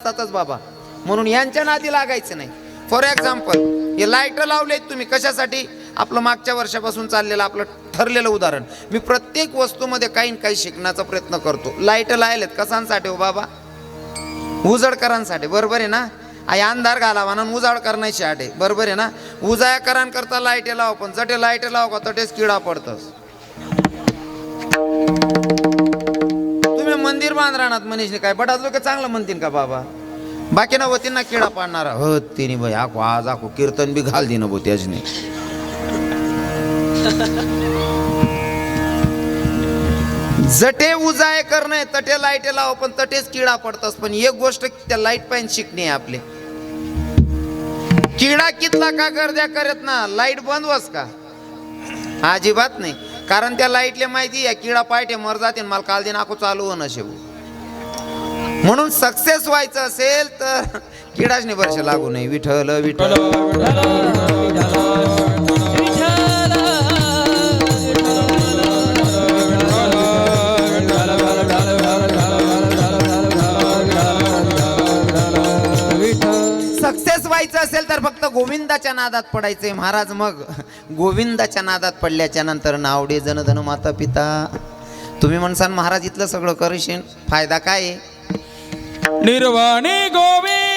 असतातच बाबा. म्हणून यांच्या नादी लागायचं नाही. फॉर एक्झाम्पल हे लाइट लावलेत तुम्ही कशासाठी? आपलं मागच्या वर्षापासून चाललेलं आपलं ठरलेलं उदाहरण. मी प्रत्येक वस्तूमध्ये काही ना काही शिकण्याचा प्रयत्न करतो. लाइट लायलेत कसांसाठी हो बाबा? उजडकरांसाठी. बरोबर आहे ना? आई अंधार घालावा ना उजाड करण्याची आहे बरोबर आहे ना? उजाया करांकरता लाइट लाव पण जटे लाइट लाव का तटेच किडा पडतस. मंदिर बांधरानात मनीषने काय? बटाच लोक चांगलं म्हणतील का बाबा? बाकी ना वतींना किडा पाडणार. हो तिने भाई आखो आज आखो कीर्तन बी घाल दिन भाऊ त्याजने. जटे उजाय करणे तटे लाइट लाव पण तटेच किडा पडतस. पण एक गोष्ट त्या लाइट पाहिजे शिकणे आपले. किडा कितला का गर्द्या करत ना? लाइट बंद वस का? अजिबात नाही. कारण त्या लाईटले माहिती आहे किडा पायटे मर जाते मला काल दिन आखो चालू होणं शेवू. म्हणून सक्सेस व्हायचं असेल तर किडाच नाही लागू नये. विठल विठल गोविंदाच्या नादात पडायचंय महाराज मग गोविंदाच्या नादात पडल्याच्या नंतर नावडे जनधन माता पिता. तुम्ही म्हणसान महाराज इथलं सगळं करशील फायदा काय? आहे निर्वाणी गोविंद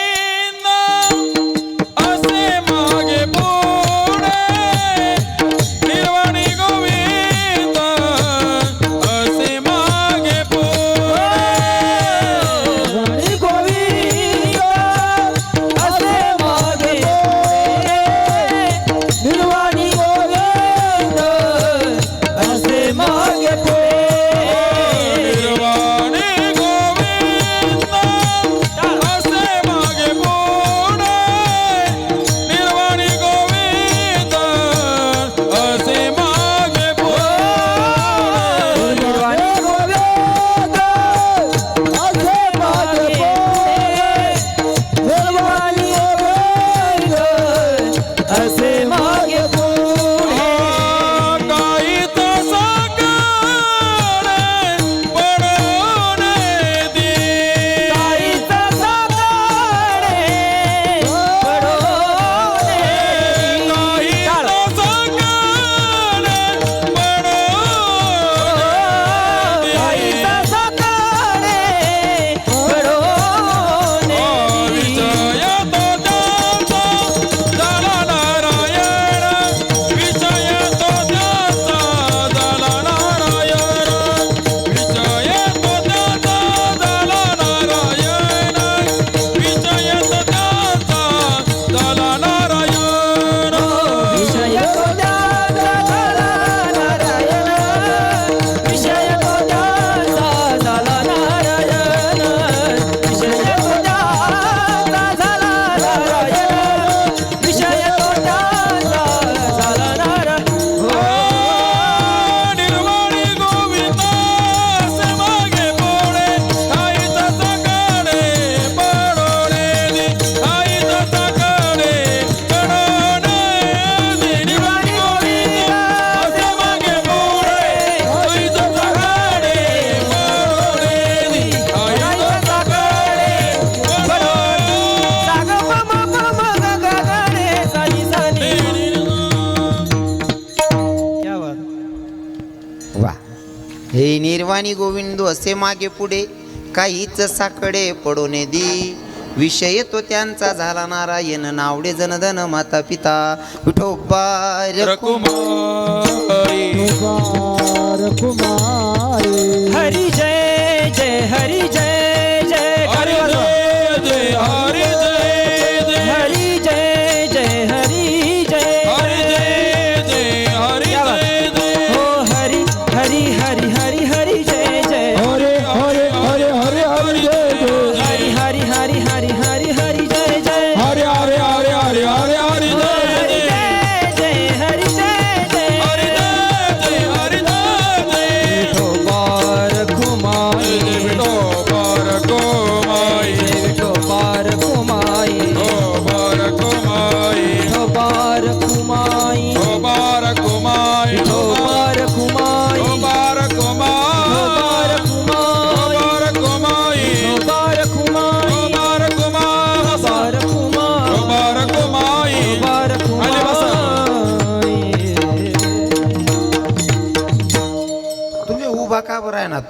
निर्वाणी गोविंदो असे मागे पुढे काहीच साकडे पडून दी विषय तो त्यांचा झाला नारायण नावडे जनधन माता पिता. विठोबा कुमारी हरी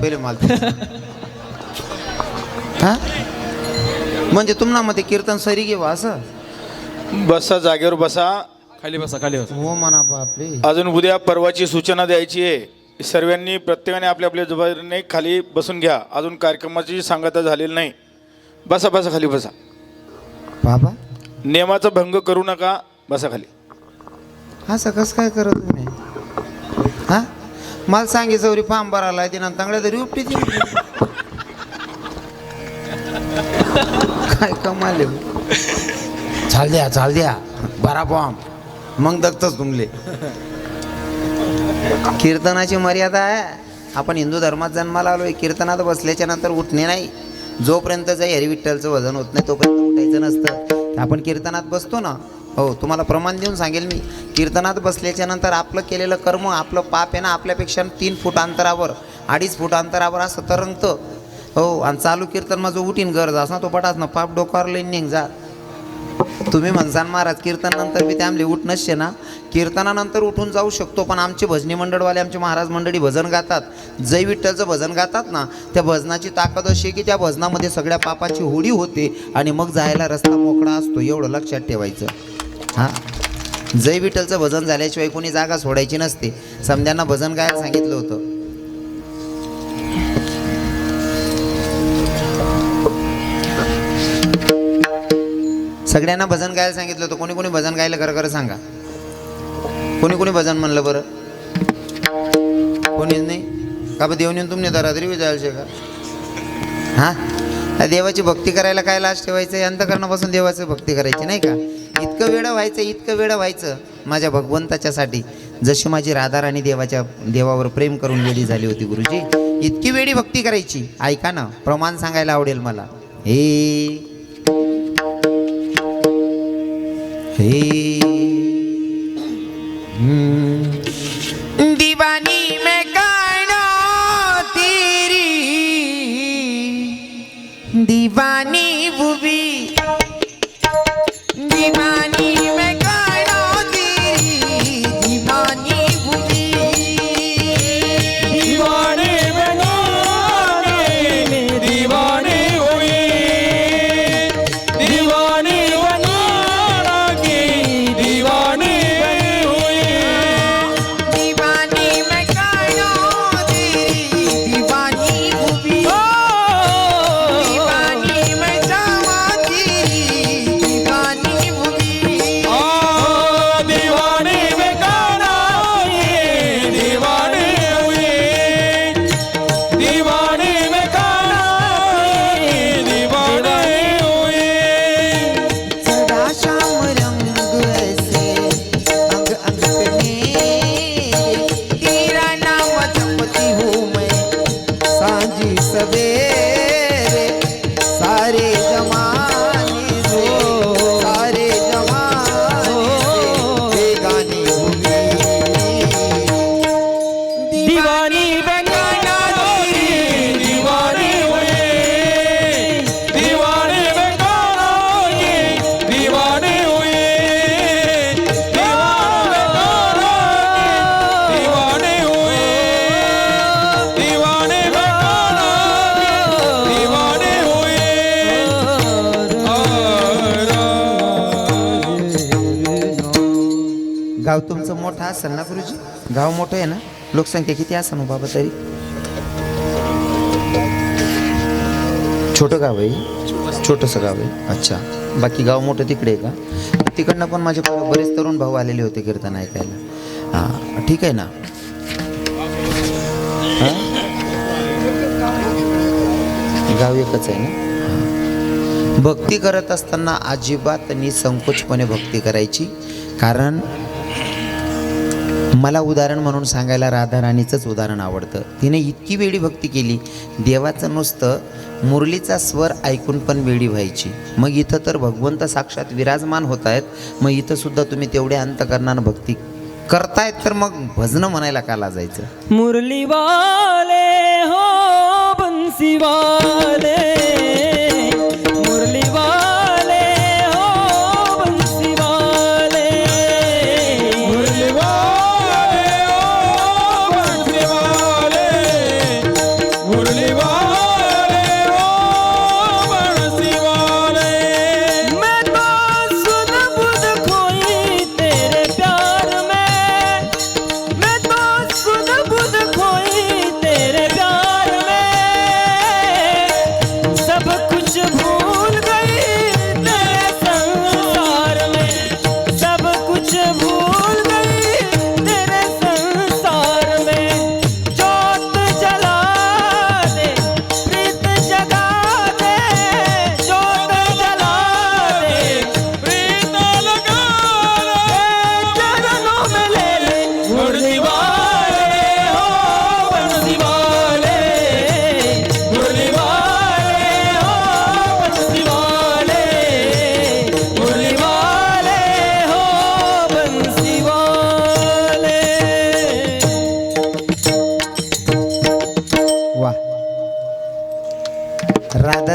पहिले मला हा? म्हणजे तुम्हाला मध्ये कीर्तन सरी घेऊ असं? बसा जागेवर बसा. खाली बसा खाली बसा. हो म्हणा बापरे. अजून उद्या परवाची सूचना द्यायची आहे. सर्वांनी प्रत्येकाने आपल्या आपल्या जबाबदारीने खाली बसून घ्या. अजून कार्यक्रमाची सांगता झालेली नाही. बसा बसा खाली बसा. बाबा? नियमाचा भंग करू नका. बसा खाली. असं कसं काय करत तुम्ही हा? मला सांगे चौरी फार्म भरायला ती तांगड्या तरी उपटी काय कमाले चाल द्या चाल द्या. बरा फॉर्म. मग दगतच तुमले. कीर्तनाची मर्यादा आहे. आपण हिंदू धर्मात जन्माला आलोय. कीर्तनात बसल्याच्या नंतर उठणे नाही. जोपर्यंत जय हरी विठ्ठलचं वजन होत नाही तोपर्यंत उठायचं नसतं. आपण कीर्तनात बसतो ना हो तुम्हाला प्रमाण देऊन सांगेल मी. कीर्तनात बसल्याच्या नंतर आपलं केलेलं कर्म आपलं पाप आहे ना आपल्यापेक्षा तीन फूट अंतरावर अडीच फूट अंतरावर असं तरंगतं. हो आणि चालू कीर्तन माझं उठीन गरज असं तो पटास ना पाप डोकावर लईन निघ जा. तुम्ही म्हणसान महाराज कीर्तनानंतर मी त्यामले उठ नसते ना. कीर्तनानंतर उठून जाऊ शकतो पण आमचे भजनी मंडळवाले आमचे महाराज मंडळी भजन गातात. जय विठ्ठलचं भजन गातात ना त्या भजनाची ताकद अशी आहे की त्या भजनामध्ये सगळ्या पापाची होडी होते आणि मग जायला रस्ता मोकळा असतो एवढं लक्षात ठेवायचं. हां. जय विठ्ठलचं भजन झाल्याशिवाय कोणी जागा सोडायची नसते. समध्यांना भजन गायला सांगितलं होतं. सगळ्यांना भजन गायला सांगितलं होतं. कोणी कोणी भजन गायला खरं खरं सांगा. कोणी कोणी भजन म्हणलं बरं? कोणीच नाही? का बा देऊन येऊन तुम्ही रात्री जायला का? हां? देवाची भक्ती करायला काय लाज ठेवायचं? अंतकरणापासून देवाची भक्ती करायची नाही का? इतकं वेळं व्हायचं इतकं वेळं व्हायचं माझ्या भगवंताच्यासाठी. जशी माझी राधाराणी देवाच्या देवावर प्रेम करून वेळी झाली होती गुरुजी इतकी वेळी भक्ती करायची. ऐका ना प्रमाण सांगायला आवडेल मला. हे. हे. दिवानी दीवानी तेरी. दिवानी गाव तुमचं मोठं असेल ना गुरुजी? गाव मोठं आहे ना? लोकसंख्या किती असेल ना बाबा तरी? छोटं गाव आहे छोटंसं गाव आहे? अच्छा. बाकी गाव मोठं तिकडे आहे का? तिकडनं पण माझे बरेच तरुण भाऊ आलेले होते कीर्तन ऐकायला. हां ठीक आहे ना? हां? गाव एकच आहे ना? भक्ती करत असताना अजिबात निसंकोचपणे भक्ती करायची. कारण मला उदाहरण म्हणून सांगायला राधा राणीचंच उदाहरण आवडतं. तिने इतकी वेळी भक्ती केली देवाचं नुसतं मुरलीचा स्वर ऐकून पण वेळी व्हायची. मग इथं तर भगवंत साक्षात विराजमान होत आहेत मग इथंसुद्धा तुम्ही तेवढ्या अंतकरणानं भक्ती करतायत तर मग भजनं म्हणायला का लाजायचं? मुरली वाले हो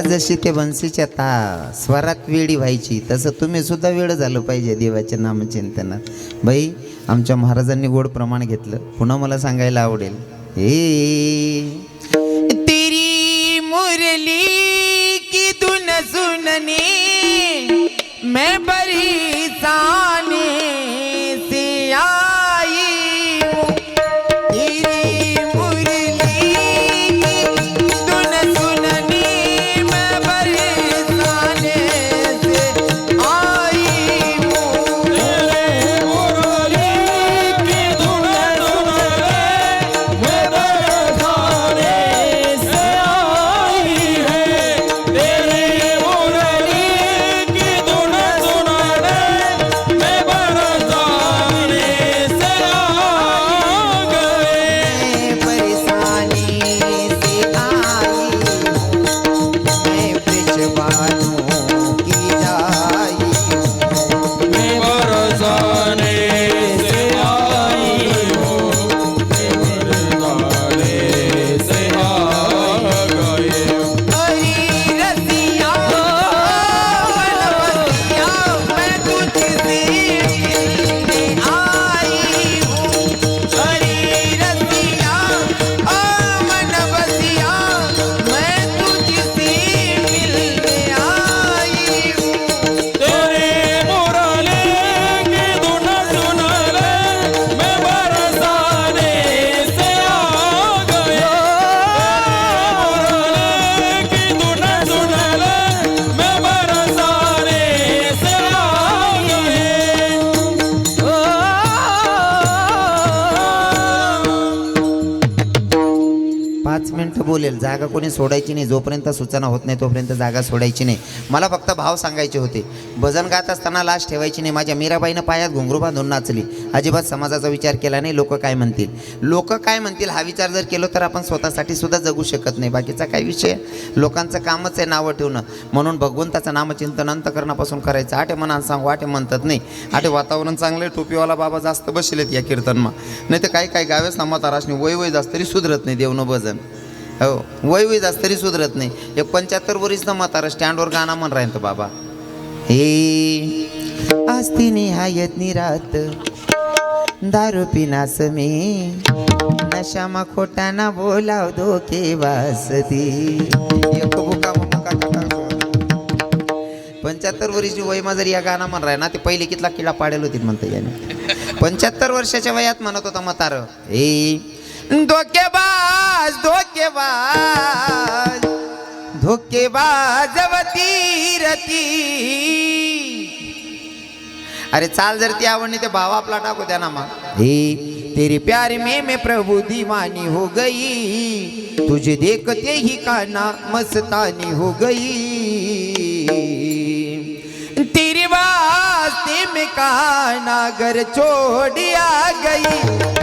जशी ते बन्सीच्या ता स्वरात वेडी व्हायची तसं तुम्ही सुद्धा वेळ झालं पाहिजे देवाच्या नामचिंतनात. बाई आमच्या महाराजांनी गोड प्रमाण घेतलं. पुन्हा मला सांगायला आवडेल. हे तेरी मुरली की धुन सुननी मैं बरी मिनिटं जागा कोणी सोडायची नाही जोपर्यंत सूचना होत नाही तोपर्यंत जागा सोडायची नाही. मला फक्त भाव सांगायचे होते. भजन गात असताना लाश ठेवायची नाही माझ्या मीराबाईनं पायात घुंगरू बांधून नाचली. अजिबात समाजाचा विचार केला नाही लोक काय म्हणतील? लोक काय म्हणतील? हा विचार जर केलो तर आपण स्वतःसाठी सुद्धा जगू शकत नाही. बाकीचा काय विषय? लोकांचं कामच आहे नावं ठेवणं. म्हणून भगवंताचं नामचिंतन अंतकरणापासून करायचं. आठे मनात सांगू आठे म्हणतात नाही. आठे वातावरण चांगलं टोपीवाला बाबा जास्त बसलेत या कीर्तनमा. नाही तर काही काही गावेच ना म्हाताराशनी वय वय जास्त तरी सुधरत नाही देवनं भजन. हो वय वय जास्त तरी सुधरत नाही. एक पंच्याहत्तर वरीस ना म्हातारा स्टँडवर गाणं म्हण राहीन तो बाबा. हे आस्ती निहायत निरात दारू पिनास मी. नशामा खोटाना बोलाव धोके वासती एक बुका पंच्याहत्तर वर्षी वय जर या गाणं म्हण राय ना ते पहिले कितला किडा पाडेल होती म्हणते याने. पंच्याहत्तर वर्षाच्या वयात म्हणत होता म्हातार ए धोकेबाज धोकेबाज धोकेबाज वती रती अरे चाल जर ती आवडली ते भाव आपला टाकू त्या ना मग. हे, तेरे प्यार में मैं प्रभु दीवानी हो गई। तुझे देखते ही काना मस्तानी हो गई। तेरे वास्ते में काना घर छोड़िया गई।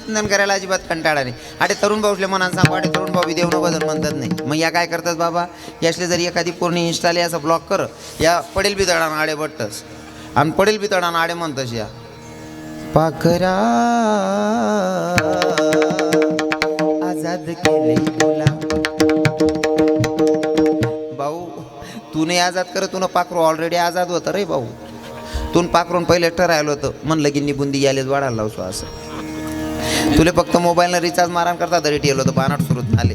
भगवंताचं करायला अजिबात कंटाळा नाही. अरे तरुण भाऊले मनानं सांगू अरे तरुण भाऊ देव बदल म्हणतात नाही. मग या काय करतात बाबा? यासले जरी एखादी पूर्ण इन्स्टाले असं ब्लॉक कर. या पडेल बितडाना आडे बट्टस आणि पडेल बितडाना आडे म्हणतस या. पाखरा आजाद केले तुला. भाऊ तू नाही आजाद कर तुनं पाखरू ऑलरेडी आजाद होतं रे भाऊ. तून पाखरून पहिले ठरायला होतं. म्हणलं की निबुंदी यालेच वाढायला लावतो असं. तुले फक्त मोबाईलनं रिचार्ज मारान करता तरी टेल होतं बानाट सुरूत आले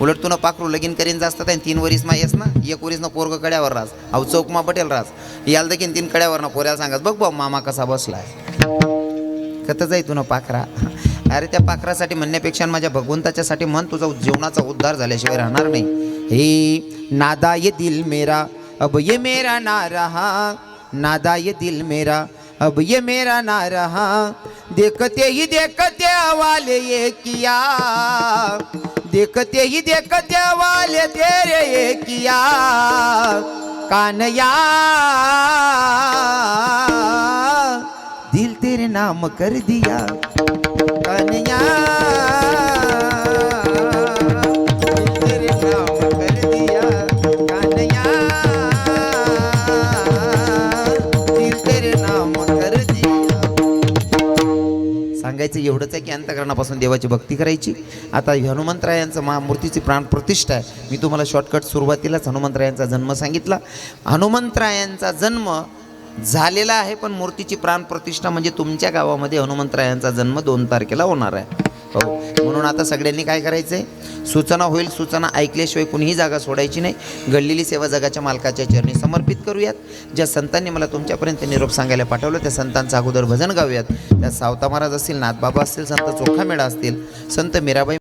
उलट तुनं पाखरू लगीन करीन जास्त आहे तीन वरीस मा येस ना एक वरीस ना पोरग कड्यावर रास अहो चौकमा पटेल रास याल देखील तीन कड्यावर ना पोऱ्याला सांगत बघ बाबा मामा कसा बसलाय. कथं जाई तुनं पाखरा? अरे त्या पाखरासाठी म्हणण्यापेक्षा माझ्या भगवंताच्यासाठी म्हण तुझा जीवनाचा उद्धार झाल्याशिवाय राहणार नाही. हे नादा ये दिल मेरा अब ये मेरा ना रहा नादा ये दिल मेरा अब ये मेरा ना रहा देखते ही देखते वाले ये किया। देखते ही देखते वाले तेरे ये किया। कानया दिल तेरे नाम कर दिया। कन्या सांगायचं एवढंच आहे की अंतकरणापासून देवाची भक्ती करायची. आता हनुमंतरायांचं महामूर्तीची प्राण प्राणप्रतिष्ठा आहे. मी तुम्हाला शॉर्टकट सुरुवातीलाच हनुमंतरायांचा जन्म सांगितला. हनुमंतरायांचा जन्म झालेला आहे पण मूर्तीची प्राणप्रतिष्ठा म्हणजे तुमच्या गावामध्ये हनुमंतरायांचा जन्म दोन तारखेला होणार आहे. हो. म्हणून आता सगळ्यांनी काय करायचं आहे सूचना होईल सूचना ऐकल्याशिवाय कुणीही जागा सोडायची नाही. घडलेली सेवा जगाच्या मालकाच्या चरणी समर्पित करूयात. ज्या संतांनी मला तुमच्यापर्यंत निरोप सांगायला पाठवलं त्या संतांचं अगोदर भजन गाऊयात. त्या सावता महाराज असतील नाथबाबा असतील संत चोखामेळा असतील संत मीराबाई